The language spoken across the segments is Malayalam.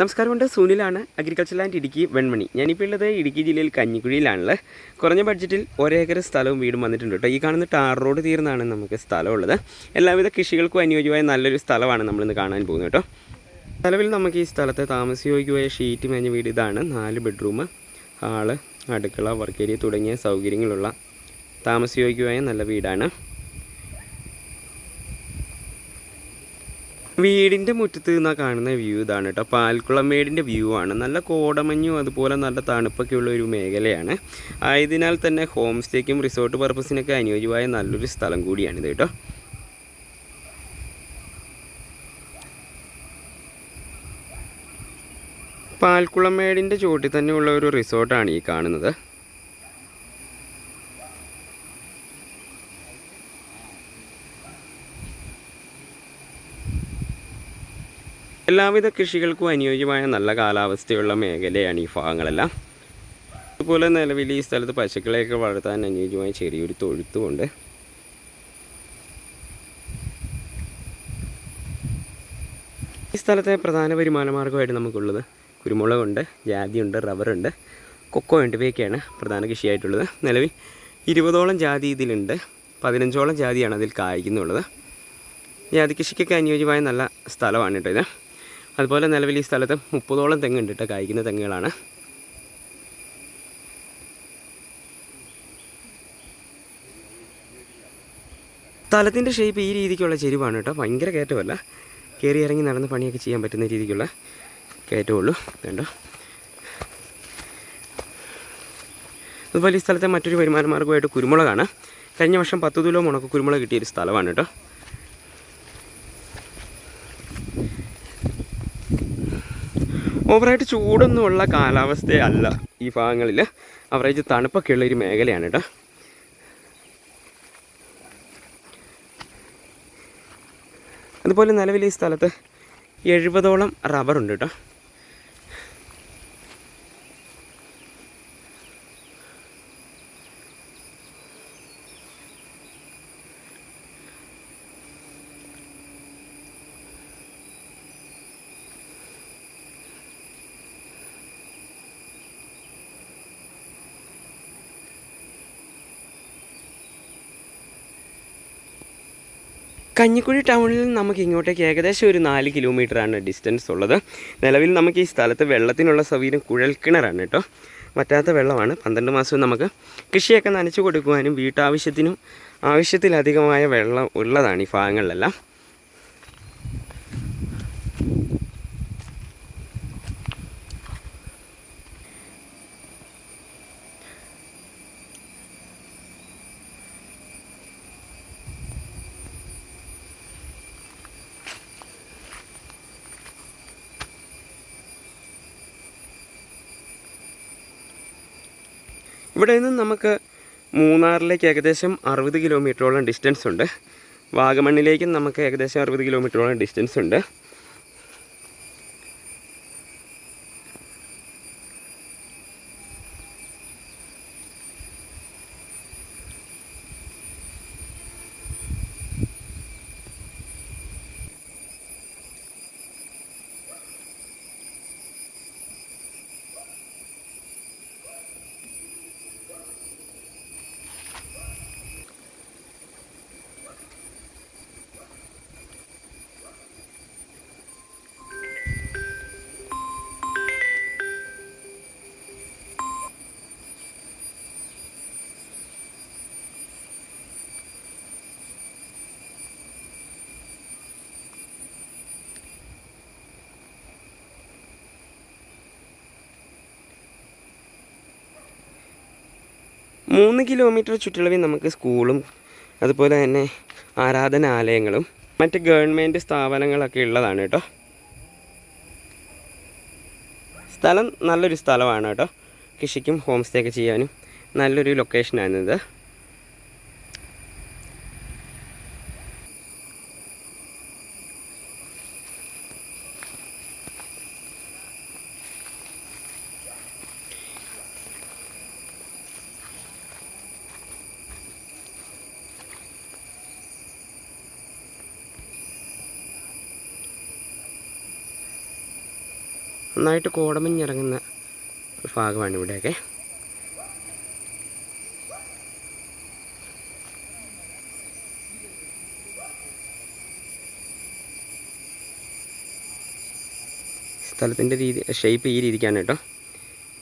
നമസ്കാരമുണ്ട്. സൂനിലാണ് അഗ്രികൾച്ചർ ലാൻഡ് ഇടുക്കി വെൺമണി. ഞാനിപ്പോൾ ഉള്ളത് ഇടുക്കി ജില്ലയിൽ കഞ്ഞിക്കുഴിയിലാണുള്ളത്. കുറഞ്ഞ ബഡ്ജറ്റിൽ ഒരേക്കർ സ്ഥലവും വീടും വന്നിട്ടുണ്ട് കേട്ടോ. ഈ കാണുന്ന ടാർ റോഡ് തീർന്നാണ് നമുക്ക് സ്ഥലമുള്ളത്. എല്ലാവിധ കൃഷികൾക്കും അനുയോജ്യമായ നല്ലൊരു സ്ഥലമാണ് നമ്മളിന്ന് കാണാൻ പോകുന്നത് കേട്ടോ. നിലവിൽ നമുക്ക് ഈ സ്ഥലത്തെ താമസയോഗ്യമായ ഷീറ്റ് മേഞ്ഞ വീട് ഇതാണ്. നാല് ബെഡ്റൂം ഹാൾ അടുക്കള വർക്ക് ഏരിയ തുടങ്ങിയ സൗകര്യങ്ങളുള്ള താമസയോഗ്യമായ നല്ല വീടാണ്. വീടിന്റെ മുറ്റത്ത് നിന്നാ കാണുന്ന വ്യൂ ഇതാണ് കേട്ടോ പാൽക്കുളമേടിന്റെ വ്യൂ ആണ്. നല്ല കോടമഞ്ഞും അതുപോലെ നല്ല തണുപ്പൊക്കെ ഉള്ള ഒരു മേഖലയാണ്. ആയതിനാൽ തന്നെ ഹോം സ്റ്റേക്കും റിസോർട്ട് പർപ്പസിനൊക്കെ അനുയോജ്യമായ നല്ലൊരു സ്ഥലം കൂടിയാണിത് കേട്ടോ പാൽക്കുളമേടിന്റെ ചുവട്ടിൽ തന്നെയുള്ള ഒരു റിസോർട്ടാണ് ഈ കാണുന്നത്. എല്ലാവിധ കൃഷികൾക്കും അനുയോജ്യമായ നല്ല കാലാവസ്ഥയുള്ള മേഖലയാണ് ഈ ഭാഗങ്ങളെല്ലാം. അതുപോലെ നിലവിൽ ഈ സ്ഥലത്ത് പശുക്കളെയൊക്കെ വളർത്താൻ അനുയോജ്യമായ ചെറിയൊരു തൊഴുത്തുമുണ്ട്. ഈ സ്ഥലത്തെ പ്രധാന വരുമാന മാർഗമായിട്ട് നമുക്കുള്ളത് കുരുമുളകുണ്ട് ജാതിയുണ്ട് റബ്ബറുണ്ട് കൊക്കോ ഉണ്ട് ഇവയൊക്കെയാണ് പ്രധാന കൃഷിയായിട്ടുള്ളത്. നിലവിൽ ഇരുപതോളം ജാതി ഇതിലുണ്ട്. പതിനഞ്ചോളം ജാതിയാണ് അതിൽ കായ്ക്കുന്നുള്ളത്. ജാതി കൃഷിക്കൊക്കെ അനുയോജ്യമായ നല്ല സ്ഥലമാണ് കേട്ടോ ഇത് അതുപോലെ നിലവിൽ ഈ സ്ഥലത്ത് മുപ്പതോളം തെങ്ങുണ്ട് കേട്ടോ കായ്ക്കുന്ന തെങ്ങുകളാണ്. സ്ഥലത്തിന്റെ ഷേപ്പ് ഈ രീതിക്കുള്ള ചെരുവാണ് കേട്ടോ ഭയങ്കര കയറ്റമല്ല. കയറി ഇറങ്ങി നടന്ന് പണിയൊക്കെ ചെയ്യാൻ പറ്റുന്ന രീതിക്കുള്ള കയറ്റമുള്ളൂ കണ്ടോ? അതുപോലെ ഈ സ്ഥലത്തെ മറ്റൊരു വരുമാന മാർഗമായിട്ട് കുരുമുളകാണ്. കഴിഞ്ഞ വർഷം പത്ത് കിലോ മുണക്ക് കുരുമുളക് കിട്ടിയൊരു സ്ഥലമാണ് കേട്ടോ. ഓവറായിട്ട് ചൂടൊന്നുമുള്ള കാലാവസ്ഥയല്ല ഈ ഭാഗങ്ങളിൽ അവറേജ് തണുപ്പൊക്കെ ഉള്ള ഒരു മേഖലയാണ് കേട്ടോ അതുപോലെ നിലവിൽ ഈ സ്ഥലത്ത് എഴുപതോളം റബ്ബറുണ്ട് കേട്ടോ കഞ്ഞിക്കുഴി ടൗണിൽ നിന്ന് നമുക്ക് ഇങ്ങോട്ടേക്ക് ഏകദേശം ഒരു നാല് കിലോമീറ്ററാണ് ഡിസ്റ്റൻസ് ഉള്ളത്. നിലവിൽ നമുക്ക് ഈ സ്ഥലത്ത് വെള്ളത്തിനുള്ള സൗകര്യം കുഴൽക്കിണറാണ് കേട്ടോ. വറ്റാത്ത വെള്ളമാണ്. പന്ത്രണ്ട് മാസവും നമുക്ക് കൃഷിയൊക്കെ നനച്ചു കൊടുക്കുവാനും വീട്ടാവശ്യത്തിനും ആവശ്യത്തിലധികമായ വെള്ളം ഉള്ളതാണ് ഈ ഭാഗങ്ങളിലെല്ലാം. ഇവിടെ നിന്ന് നമുക്ക് മൂന്നാറിലേക്ക് ഏകദേശം അറുപത് കിലോമീറ്ററോളം ഡിസ്റ്റൻസ് ഉണ്ട്. വാഗമണ്ണിലേക്കും നമുക്ക് ഏകദേശം അറുപത് കിലോമീറ്ററോളം ഡിസ്റ്റൻസ് ഉണ്ട്. മൂന്ന് കിലോമീറ്റർ ചുറ്റളവിൽ നമുക്ക് സ്കൂളും അതുപോലെ തന്നെ ആരാധനാലയങ്ങളും മറ്റ് ഗവൺമെന്റ് സ്ഥാപനങ്ങളൊക്കെ ഉള്ളതാണ് കേട്ടോ. സ്ഥലം നല്ലൊരു സ്ഥലമാണ് കേട്ടോ. കൃഷിക്കും ഹോം സ്റ്റേ ഒക്കെ ചെയ്യാനും നല്ലൊരു ലൊക്കേഷനാണിത് നന്നായിട്ട് കോടമഞ്ഞിറങ്ങുന്ന ഒരു ഭാഗമാണ് ഇവിടെയൊക്കെ. സ്ഥലത്തിന്റെ രീതി ഷേപ്പ് ഈ രീതിക്കാണ് കേട്ടോ.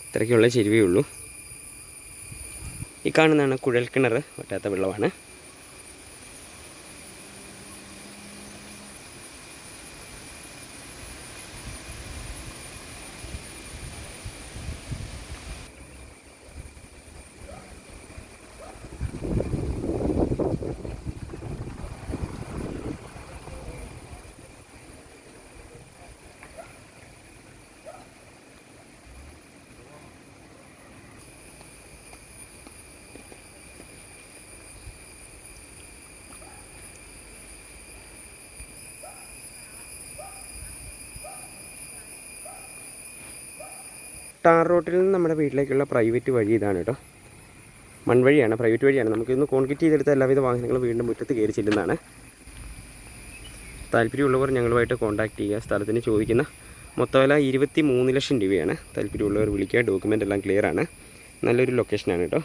ഇത്രയ്ക്കുള്ള ചെരുവേ ഉള്ളൂ. ഈ കാണുന്നതാണ് കുഴൽക്കിണർ വറ്റാത്ത വെള്ളമാണ്. ടാർ റോട്ടിൽ നിന്ന് നമ്മുടെ വീട്ടിലേക്കുള്ള പ്രൈവറ്റ് വഴി ഇതാണ് കേട്ടോ. മൺവഴിയാണ് പ്രൈവറ്റ് വഴിയാണ്. നമുക്കിന്ന് കോൺക്രീറ്റ് ചെയ്തെടുത്ത എല്ലാവിധ വാഹനങ്ങളും വീണ്ടും മുറ്റത്ത് കയറി ചെല്ലുന്നതാണ്. താല്പര്യമുള്ളവർ ഞങ്ങളുമായിട്ട് കോൺടാക്റ്റ് ചെയ്യുക. സ്ഥലത്തിന് ചോദിക്കുന്ന മൊത്തം വില ഇരുപത്തി മൂന്ന് ലക്ഷം രൂപയാണ്. താല്പര്യമുള്ളവർ വിളിക്കുക. ഡോക്യുമെന്റ് എല്ലാം ക്ലിയറാണ് നല്ലൊരു ലൊക്കേഷനാണ് കേട്ടോ.